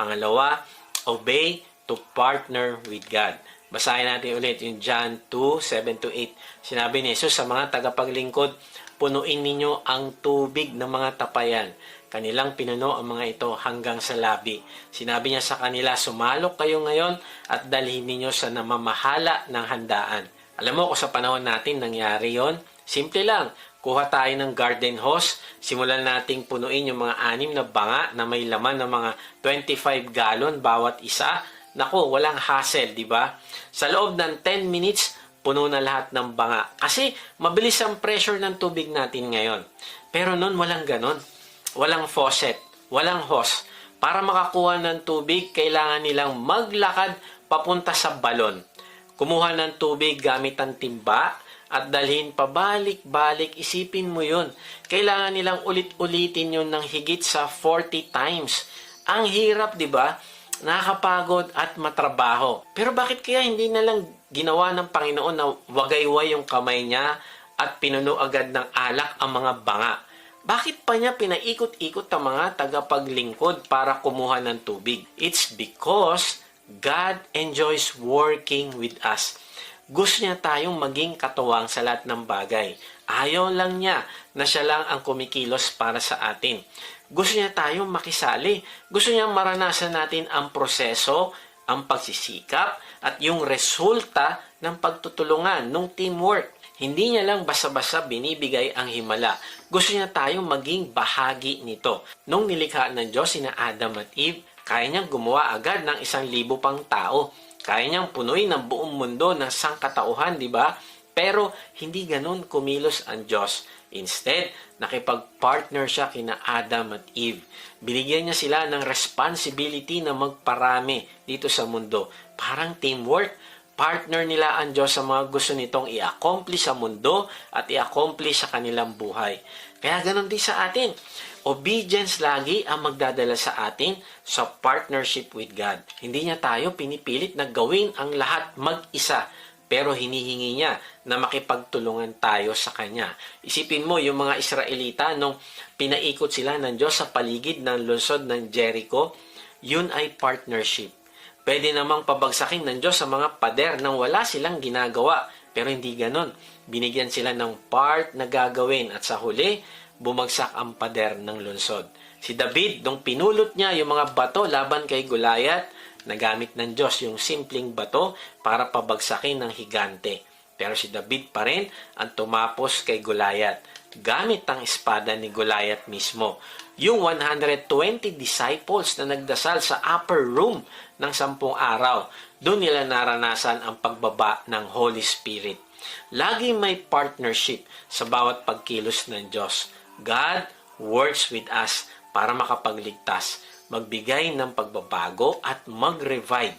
Pangalawa, obey to partner with God. Basahin natin ulit yung John 2, 7 to 8. Sinabi ni Jesus sa mga tagapaglingkod, punuin ninyo ang tubig ng mga tapayan. Kanilang pinuno ang mga ito hanggang sa labi. Sinabi niya sa kanila, sumalok kayo ngayon at dalhin ninyo sa namamahala ng handaan. Alam mo kung sa panahon natin nangyari yon, simple lang. Kuha tayo ng garden hose, simulan nating punuin yung mga anim na banga na may laman ng mga 25 gallon bawat isa. Nako, walang hassle, di ba? Sa loob ng 10 minutes, puno na lahat ng banga. Kasi mabilis ang pressure ng tubig natin ngayon. Pero noon walang ganon. Walang faucet, walang hose. Para makakuha ng tubig, kailangan nilang maglakad papunta sa balon. Kumuha ng tubig gamit ang timba at dalhin pabalik-balik. Isipin mo yun. Kailangan nilang ulit-ulitin yun ng higit sa 40 times. Ang hirap, di ba? Nakakapagod at matrabaho. Pero bakit kaya hindi na lang ginawa ng Panginoon na wagayway yung kamay niya at pinuno agad ng alak ang mga banga? Bakit pa niya pinaikot-ikot ang mga tagapaglingkod para kumuha ng tubig? It's because God enjoys working with us. Gusto niya tayong maging katuwang sa lahat ng bagay. Ayaw lang niya na siya lang ang kumikilos para sa atin. Gusto niya tayong makisali. Gusto niya maranasan natin ang proseso, ang pagsisikap, at yung resulta ng pagtutulungan, ng teamwork. Hindi niya lang basa-basa binibigay ang himala. Gusto niya tayong maging bahagi nito. Nung nilikha ng Diyos sina Adam at Eve, kaya niyang gumawa agad ng isang libo pang tao. Kaya niyang punuin ang buong mundo ng sangkatauhan, di ba? Pero hindi ganun kumilos ang Diyos. Instead, nakipag-partner siya kina Adam at Eve. Binigyan niya sila ng responsibility na magparami dito sa mundo. Parang teamwork. Partner nila ang Diyos sa mga gusto nitong i-accomplish sa mundo at i-accomplish sa kanilang buhay. Kaya ganun din sa atin. Obedience lagi ang magdadala sa atin sa partnership with God. Hindi niya tayo pinipilit na gawin ang lahat mag-isa pero hinihingi niya na makipagtulungan tayo sa Kanya. Isipin mo, yung mga Israelita, nung pinaikot sila ng Diyos sa paligid ng lungsod ng Jericho, yun ay partnership. Pwede namang pabagsakin ng Diyos sa mga pader nang wala silang ginagawa. Pero hindi ganon. Binigyan sila ng part na gagawin at sa huli, bumagsak ang pader ng lungsod. Si David, nung pinulot niya yung mga bato laban kay Goliath, nagamit ng Diyos yung simpleng bato para pabagsakin ng higante. Pero si David pa rin ang tumapos kay Goliath gamit ang espada ni Goliath mismo. Yung 120 disciples na nagdasal sa upper room ng sampung araw, doon nila naranasan ang pagbaba ng Holy Spirit. Lagi may partnership sa bawat pagkilos ng Diyos. God works with us para makapagligtas, magbigay ng pagbabago at mag-revive.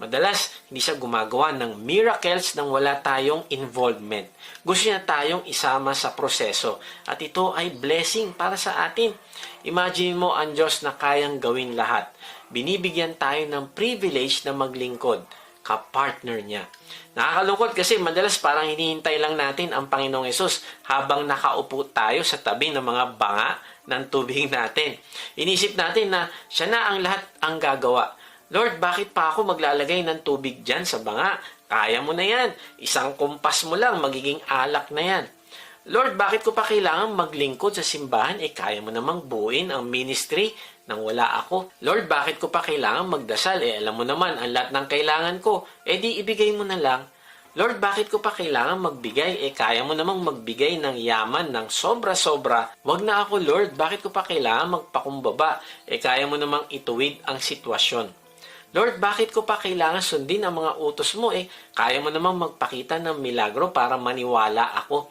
Madalas, hindi siya gumagawa ng miracles nang wala tayong involvement. Gusto niya tayong isama sa proseso at ito ay blessing para sa atin. Imagine mo ang Diyos na kayang gawin lahat. Binibigyan tayo ng privilege na maglingkod kapartner niya. Nakakalungkot kasi madalas parang hinihintay lang natin ang Panginoong Yesus habang nakaupo tayo sa tabi ng mga banga ng tubig natin. Inisip natin na siya na ang lahat ang gagawa. Lord, bakit pa ako maglalagay ng tubig dyan sa banga? Kaya mo na yan. Isang kumpas mo lang, magiging alak na yan. Lord, bakit ko pa kailangan maglingkod sa simbahan? Eh, kaya mo namang buuin ang ministry nang wala ako. Lord, bakit ko pa kailangan magdasal? Eh, alam mo naman, ang lahat ng kailangan ko. Eh, di ibigay mo na lang. Lord, bakit ko pa kailangan magbigay? Eh, kaya mo namang magbigay ng yaman ng sobra-sobra. Wag na ako, Lord. Bakit ko pa kailangan magpakumbaba? Eh, kaya mo namang ituwid ang sitwasyon. Lord, bakit ko pa kailangan sundin ang mga utos mo? Eh, kaya mo namang magpakita ng milagro para maniwala ako.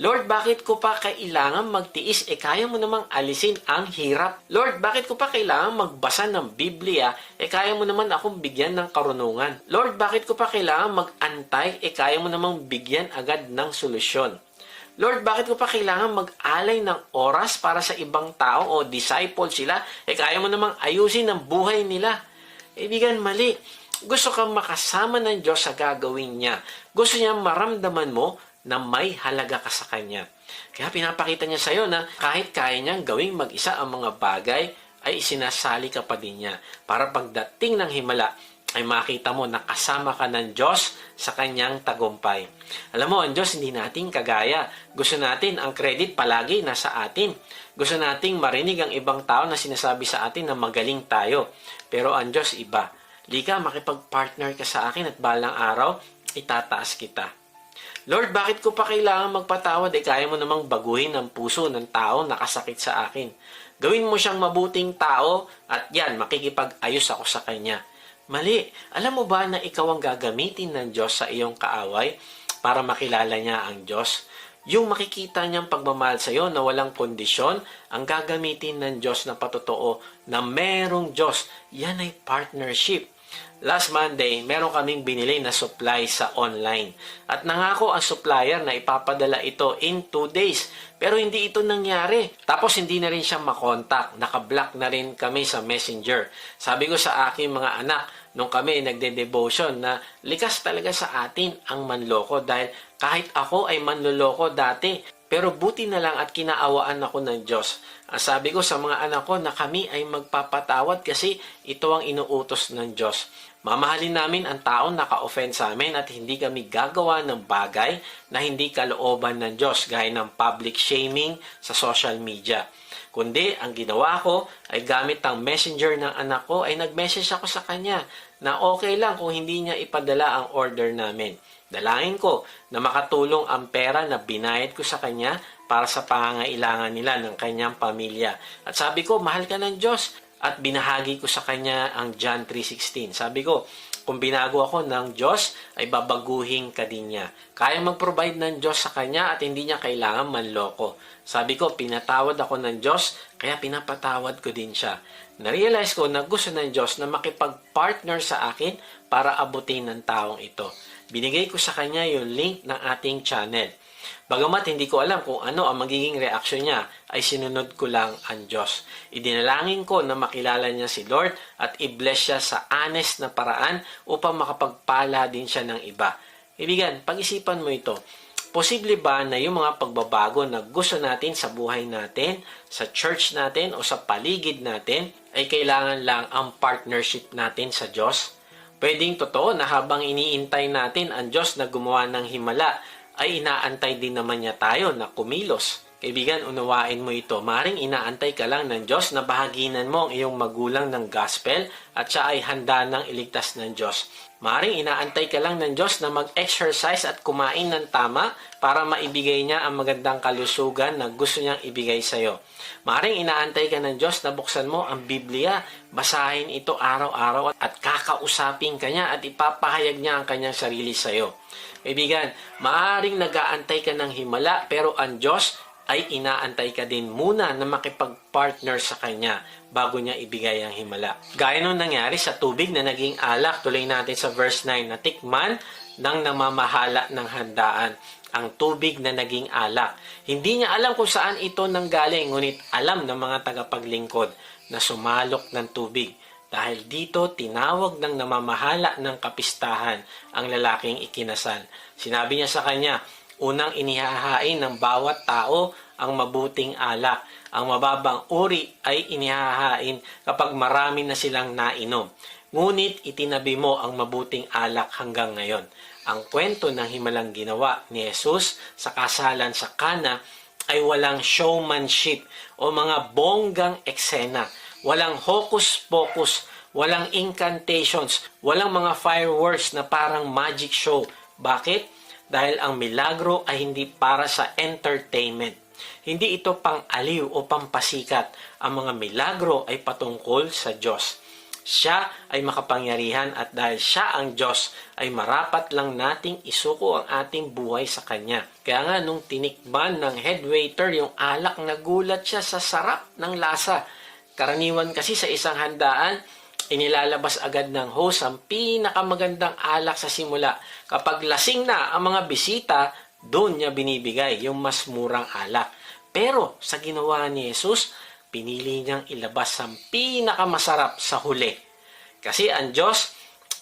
Lord, bakit ko pa kailangan magtiis? Eh, kaya mo namang alisin ang hirap. Lord, bakit ko pa kailangan magbasa ng Biblia? Eh, kaya mo naman akong bigyan ng karunungan. Lord, bakit ko pa kailangan mag-antay? Eh, kaya mo namang bigyan agad ng solusyon. Lord, bakit ko pa kailangan mag-alay ng oras para sa ibang tao o disciple sila? Eh, kaya mo namang ayusin ang buhay nila. Ibigan, mali. Gusto kang makasama ng Diyos sa gagawin niya. Gusto niya maramdaman mo na may halaga ka sa Kanya. Kaya pinapakita niya sa iyo na kahit kaya niyang gawing mag-isa ang mga bagay, ay isinasali ka pa din niya para pagdating ng himala ay makita mo na kasama ka ng Diyos sa kanyang tagumpay. Alam mo, ang Diyos hindi natin kagaya. Gusto natin ang credit palagi nasa atin. Gusto nating marinig ang ibang tao na sinasabi sa atin na magaling tayo. Pero ang Diyos iba. Lika, makipag-partner ka sa akin at balang araw, itataas kita. Lord, bakit ko pa kailangan magpatawad? Eh, kaya mo namang baguhin ang puso ng tao nakasakit sa akin. Gawin mo siyang mabuting tao at yan, makikipag-ayos ako sa kanya. Mali. Alam mo ba na ikaw ang gagamitin ng Diyos sa iyong kaaway para makilala niya ang Diyos? Yung makikita niyang pagmamahal sa iyo na walang kondisyon, ang gagamitin ng Diyos na patotoo na merong Diyos. Yan ay partnership. Last Monday, meron kaming binili na supply sa online. At nangako ang supplier na ipapadala ito in 2 days. Pero hindi ito nangyari. Tapos hindi na rin siya makontak. Nakablock na rin kami sa messenger. Sabi ko sa aking mga anak, nung kami nagde-devotion na likas talaga sa atin ang manloko dahil kahit ako ay manloloko dati. Pero buti na lang at kinaawaan ako ng Diyos. Sabi ko sa mga anak ko na kami ay magpapatawad kasi ito ang inuutos ng Diyos. Mamahalin namin ang taong naka-offend sa amin at hindi kami gagawa ng bagay na hindi kalooban ng Diyos gaya ng public shaming sa social media. Kundi ang ginawa ko ay gamit ang messenger ng anak ko ay nag-message ako sa kanya na okay lang kung hindi niya ipadala ang order namin. Dalangin ko na makatulong ang pera na binayad ko sa kanya para sa pangangailangan nila ng kanyang pamilya. At sabi ko, mahal ka ng Diyos. At binahagi ko sa kanya ang John 3.16. Sabi ko, kung binago ako ng Diyos, ay babaguhin ka din niya. Kaya mag-provide ng Diyos sa kanya at hindi niya kailangan manloko. Sabi ko, pinatawad ako ng Diyos, kaya pinapatawad ko din siya. Narealize ko na gusto ng Diyos na makipag-partner sa akin para abutin ng taong ito. Binigay ko sa kanya yung link ng ating channel. Bagamat hindi ko alam kung ano ang magiging reaksyon niya, ay sinunod ko lang ang Diyos. Idinalangin ko na makilala niya si Lord at i-bless siya sa honest na paraan upang makapagpala din siya ng iba. Ibigan, pag-isipan mo ito. Posible ba na yung mga pagbabago na gusto natin sa buhay natin, sa church natin o sa paligid natin ay kailangan lang ang partnership natin sa Diyos? Pwedeng totoo na habang iniintay natin ang Diyos na gumawa ng himala, ay inaantay din naman niya tayo na kumilos. Kaibigan, unawain mo ito. Maring inaantay ka lang ng Diyos na bahaginan mo ang iyong magulang ng gospel at siya ay handa ng iligtas ng Diyos. Maring inaantay ka lang ng Diyos na mag-exercise at kumain ng tama para maibigay niya ang magandang kalusugan na gusto niyang ibigay sa iyo. Maring inaantay ka ng Diyos na buksan mo ang Biblia, basahin ito araw-araw at kakausapin ka niya at ipapahayag niya ang kanyang sarili sa iyo. Kaibigan, maaring nag-aantay ka ng himala pero ang Diyos ay inaantay ka din muna na makipag-partner sa Kanya bago niya ibigay ang himala. Gaya nung nangyari sa tubig na naging alak, tuloy natin sa verse 9, na tikman ng namamahala ng handaan ang tubig na naging alak. Hindi niya alam kung saan ito nanggaling, ngunit alam ng mga tagapaglingkod na sumalok ng tubig. Dahil dito, tinawag ng namamahala ng kapistahan ang lalaking ikinasal. Sinabi niya sa kanya, Unang inihahain ng bawat tao ang mabuting alak. Ang mababang uri ay inihahain kapag marami na silang nainom. Ngunit itinabi mo ang mabuting alak hanggang ngayon. Ang kwento ng himalang ginawa ni Jesus sa kasalan sa Kana ay walang showmanship o mga bonggang eksena. Walang hocus-pocus, walang incantations, walang mga fireworks na parang magic show. Bakit? Dahil ang milagro ay hindi para sa entertainment. Hindi ito pang aliw o pampasikat. Ang mga milagro ay patungkol sa Diyos. Siya ay makapangyarihan at dahil siya ang Diyos, ay marapat lang nating isuko ang ating buhay sa Kanya. Kaya nga nung tinikman ng head waiter yung alak, nagulat siya sa sarap ng lasa. Karaniwan kasi sa isang handaan, inilalabas agad ng host ang pinakamagandang alak sa simula. Kapag lasing na ang mga bisita, doon niya binibigay yung mas murang alak. Pero sa ginawa ni Jesus, pinili niyang ilabas ang pinakamasarap sa huli. Kasi ang Diyos,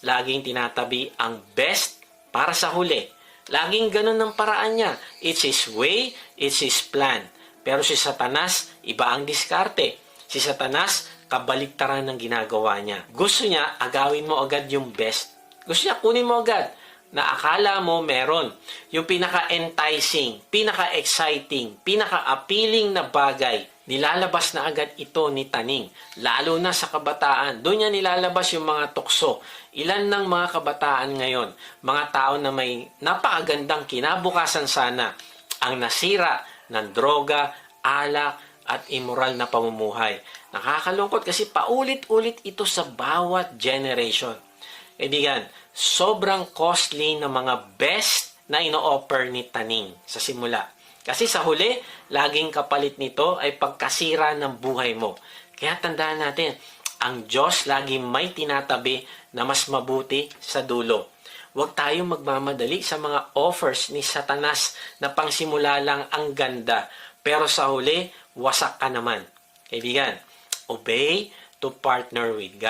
laging tinatabi ang best para sa huli. Laging ganun ang paraan niya. It's His way, it's His plan. Pero si Satanas, iba ang diskarte. Si Satanas, kabaliktaran ng ginagawa niya. Gusto niya, agawin mo agad yung best. Gusto niya, kunin mo agad na akala mo meron. Yung pinaka-enticing, pinaka-exciting, pinaka-appealing na bagay, nilalabas na agad ito ni Taning. Lalo na sa kabataan. Doon niya nilalabas yung mga tukso. Ilan ng mga kabataan ngayon, mga tao na may napakagandang kinabukasan sana, ang nasira ng droga, alak, at immoral na pamumuhay. Nakakalungkot kasi paulit-ulit ito sa bawat generation. Kaibigan, sobrang costly ng mga best na ino-offer ni Taning sa simula. Kasi sa huli, laging kapalit nito ay pagkasira ng buhay mo. Kaya tandaan natin, ang Diyos lagi may tinatabi na mas mabuti sa dulo. Huwag tayong magmamadali sa mga offers ni Satanas na pangsimula lang ang ganda. Pero sa huli, wasak ka naman. Kaibigan, obey to partner with God.